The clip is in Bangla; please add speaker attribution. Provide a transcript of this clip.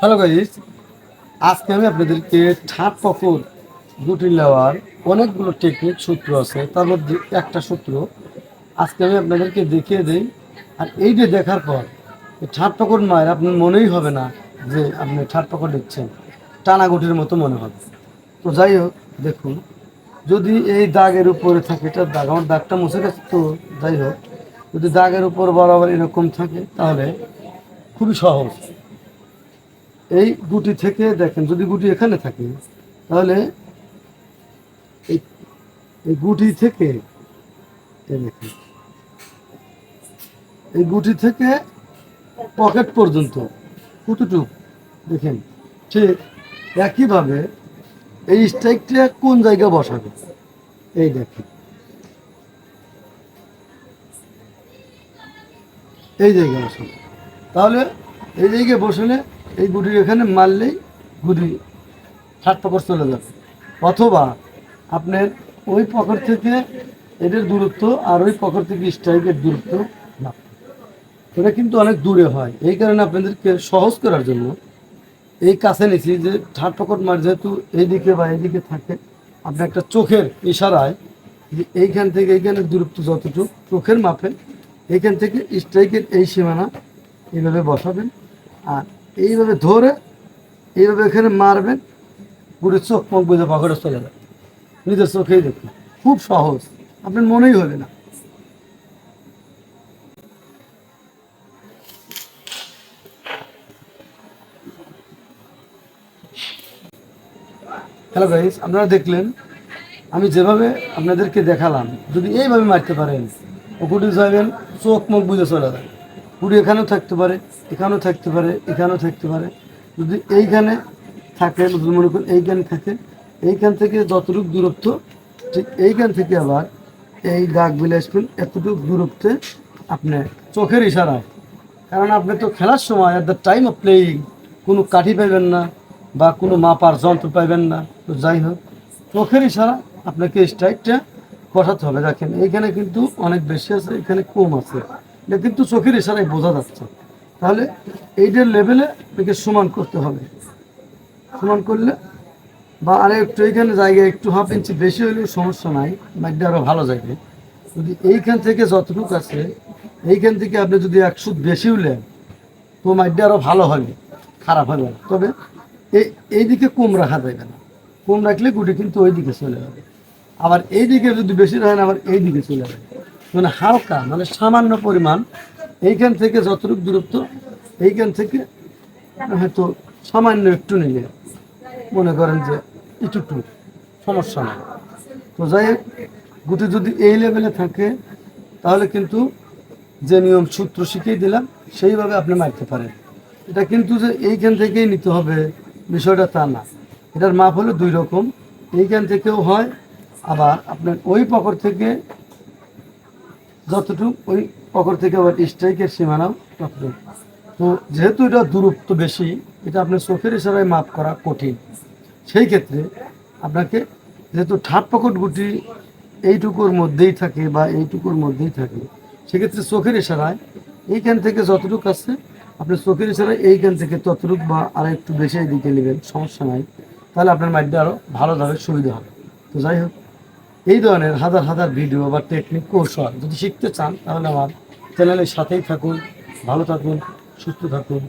Speaker 1: হ্যালো গাইস আজকে আমি আপনাদেরকে ঠাট পকর গুটি নেওয়ার অনেকগুলো টেকনিক সূত্র আছে। তার মধ্যে একটা সূত্র আজকে আমি আপনাদেরকে দেখিয়ে দিই। আর এই যে দেখার পর ঠাট পকর মায়ের আপনার মনেই হবে না যে আপনি ঠাট পকর দিচ্ছেন। টানা গুটির মতো মনে হবে। তো যাই হোক, দেখুন, যদি এই দাগের উপরে থাকে, এটা দাগ, আমার দাগটা মুছে গেছে তো যাই হোক, যদি দাগের উপর বরাবর এরকম থাকে, তাহলে খুবই সহজ। এই গুটি থেকে দেখেন, যদি গুটি এখানে থাকে, তাহলে এই গুটি থেকে দেখেন, এই গুটি থেকে পকেট পর্যন্ত, কতটুক? দেখেন, ঠিক একইভাবে এই স্ট্রাইকটা কোন জায়গায় বসাবে? এই দেখেন, এই জায়গায় বসাবে। তাহলে এই জায়গায় বসলে এই গুটির এখানে মারলেই গুটি ষাট পকর চলে যাবে। অথবা আপনার ওই পকর থেকে এদের দূরত্ব আর ওই পকর থেকে স্ট্রাইকের দূরত্ব না। এটা কিন্তু অনেক দূরে হয়। এই কারণে আপনাদেরকে সহজ করার জন্য এই কাছে নিছি যে ঠাট পকট মার যেহেতু এইদিকে বা এইদিকে থাকে, আপনি একটা চোখের ইশারায় যে এইখান থেকে এইখানের দূরত্ব যতটুকু চোখের মাপে, এইখান থেকে স্ট্রাইকের এই সীমানা এইভাবে বসাবেন। আর এইভাবে ধরে, এইভাবে এখানে মারবেন, পুরো চোখ, মুখ বুঝে পকেটে চলে যাবে নিজের চোখেই দেখুন। খুব সহজ। আপনার মনেই হবে না। হ্যালো গাইস আপনারা দেখলেন, আমি যেভাবে আপনাদেরকে দেখালাম, যদি এইভাবে মারতে পারেন ওকুটি যাবেন চোখ, মুখ বুঝে চলে যায়। কুড়ি এখানেও থাকতে পারে, এখানেও থাকতে পারে, এখানেও থাকতে পারে। যদি এইখানে থাকে যদি মনে করেন এইখানে থাকে, এইখান থেকে যতটুকু দূরত্ব, ঠিক এইখান থেকে আবার এই দাগ বিলে আসবেন, এতটুকু দূরত্বে আপনি চোখের ইশারায় কারণ আপনি তো খেলার সময় at the time of playing কোনো কাঠি পাইবেন না বা কোনো মাপার যন্ত্র পাইবেন না। তো যাই হোক, চোখের ইশারা আপনাকে স্ট্রাইকটা বসাতে হবে। দেখেন, এইখানে কিন্তু অনেক বেশি আছে, এখানে কম আছে। কিন্তু চোখের ইশারায় বোঝা যাচ্ছে। তাহলে এইটার লেভেলে আপনাকে সমান করতে হবে। সমান করলে বা আরে একটু এইখানে জায়গায় একটু হাফ ইঞ্চি বেশি হলেও সমস্যা নাই, মাইকটা আরও ভালো যাবে। যদি এইখান থেকে যতটুকু আছে, এইখান থেকে আপনি যদি এক সুদ বেশি উঠলেন তো মাইকটা আরও ভালো হবে, খারাপ হবে তবে এই, এইদিকে কম রাখা যাবে না। কম রাখলে গুটি কিন্তু ওই দিকে চলে যাবে। আবার এই দিকে যদি বেশি রাখেন, আবার এই দিকে চলে যাবে। মানে হালকা মানে সামান্য পরিমাণ। এইখান থেকে যতটুকু দূরত্ব, এইখান থেকে হয়তো সামান্য একটু নিলে মনে করেন যে একটু সমস্যা নেই। তো যাই হোক, গুটি যদি এই লেভেলে থাকে, তাহলে কিন্তু যে নিয়ম সূত্র শিখিয়ে দিলাম, সেইভাবে আপনি মারতে পারেন। এটা কিন্তু যে এইখান থেকেই নিতে হবে বিষয়টা তা না। এটার মাপ হলো দুই রকম। এইখান থেকেও হয়, আবার আপনার ওই পকর থেকে যতটুকু ওই পকর থেকে আবার স্ট্রাইকের সীমানাও ততটুকু। তো যেহেতু এটা দূরত্ব বেশি, এটা আপনার চোখের ইশারায় মাপ করা কঠিন। সেই ক্ষেত্রে আপনাকে যেহেতু ঠাট পকট গুটি এইটুকুর মধ্যেই থাকে বা এইটুকুর মধ্যেই থাকে, সেক্ষেত্রে চোখের ইশারায় এইখান থেকে যতটুকু আছে, আপনি চোখের ইশারায় এইখান থেকে ততটুকু বা আর একটু বেশি দিকে নেবেন, সমস্যা নাই। তাহলে আপনার মাইন্ডটা আরও ভালোভাবে সুবিধা হবে। তো যাই হোক। এই ধরনের হাজার হাজার ভিডিও বা টেকনিক কৌশল যদি শিখতে চান, তাহলে আমার চ্যানেলের সাথেই থাকুন, ভালো থাকুন, সুস্থ থাকুন।